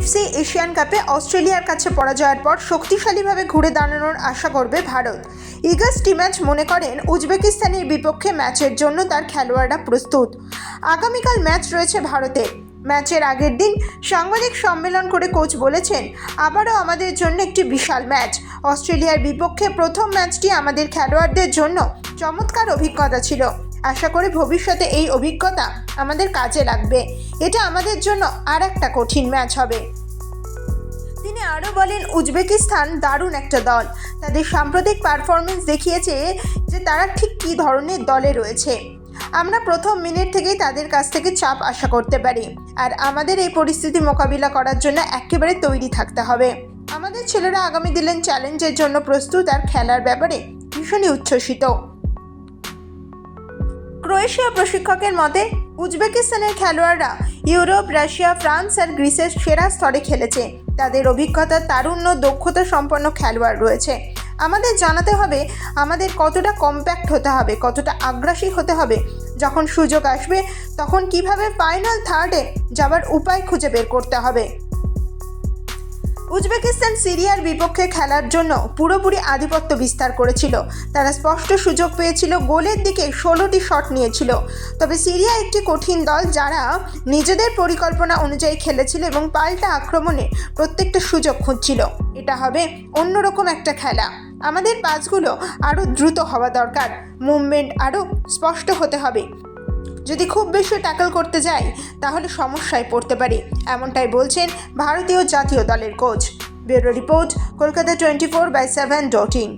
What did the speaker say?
FC Asian কাপে অস্ট্রেলিয়ার কাছে পরাজয়ের পর শক্তিশালীভাবে ঘুরে দাঁড়ানোর আশা করবে ভারত। ইগাস টিম্যাচ মনে করেন উজবেকিস্তানের বিপক্ষে ম্যাচের জন্য তার খেলোয়াড়রা প্রস্তুত। আগামীকাল ম্যাচ রয়েছে ভারতে ম্যাচের আগের দিন সাংবাদিক সম্মেলন করে কোচ বলেছেন, আবারও আমাদের জন্য একটি বিশাল ম্যাচ। অস্ট্রেলিয়ার বিপক্ষে প্রথম ম্যাচটি আমাদের খেলোয়াড়দের জন্য চমৎকার অভিজ্ঞতা ছিল। আশা করি ভবিষ্যতে এই অভিজ্ঞতা আমাদের কাজে লাগবে। এটা আমাদের জন্য আর একটা কঠিন ম্যাচ হবে। তিনি আরও বলেন, উজবেকিস্তান দারুণ একটা দল। তাদের সাম্প্রতিক পারফরমেন্স দেখিয়েছে যে তারা ঠিক কী ধরনের দলে রয়েছে। আমরা প্রথম মিনিট থেকেই তাদের কাছ থেকে চাপ আশা করতে পারি। আর আমাদের এই পরিস্থিতি মোকাবিলা করার জন্য একেবারে তৈরি থাকতে হবে। আমাদের ছেলেরা আগামী দিনের চ্যালেঞ্জের জন্য প্রস্তুত আর খেলার ব্যাপারে ভীষণই উচ্ছ্বসিত। ক্রোয়েশিয়া প্রশিক্ষকের মতে, উজবেকিস্তানের খেলোয়াড়রা ইউরোপ, রাশিয়া, ফ্রান্স আর গ্রিসের সেরা স্তরে খেলেছে। তাদের অভিজ্ঞতা, তারুণ্য, দক্ষতা সম্পন্ন খেলোয়াড় রয়েছে। আমাদের জানাতে হবে, আমাদের কতটা কম্প্যাক্ট হতে হবে, কতটা আগ্রাসী হতে হবে। যখন সুযোগ আসবে, তখন কীভাবে ফাইনাল থার্ডে যাবার উপায় খুঁজে বের করতে হবে? উজবেকিস্তান, সিরিয়ার বিপক্ষে খেলার জন্য পুরোপুরি আধিপত্য বিস্তার করেছিল। তারা স্পষ্ট সুযোগ পেয়েছিল, গোলের দিকে ষোলোটি শট নিয়েছিল। তবে সিরিয়া একটি কঠিন দল যারা নিজেদের পরিকল্পনা অনুযায়ী খেলেছিল এবং পাল্টা আক্রমণে প্রত্যেকটা সুযোগ খুঁজছিল। এটা হবে অন্যরকম একটা খেলা। আমাদের পাসগুলো আরও দ্রুত হওয়া দরকার। মুভমেন্ট আরও স্পষ্ট হতে হবে। যদি খুব বেশি ট্যাকল করতে যাই, তাহলে সমস্যায় পড়তে পারি, এমনটাই বলছেন ভারতীয় জাতীয় দলের coach bureau report, Kolkata twenty four by seven dot in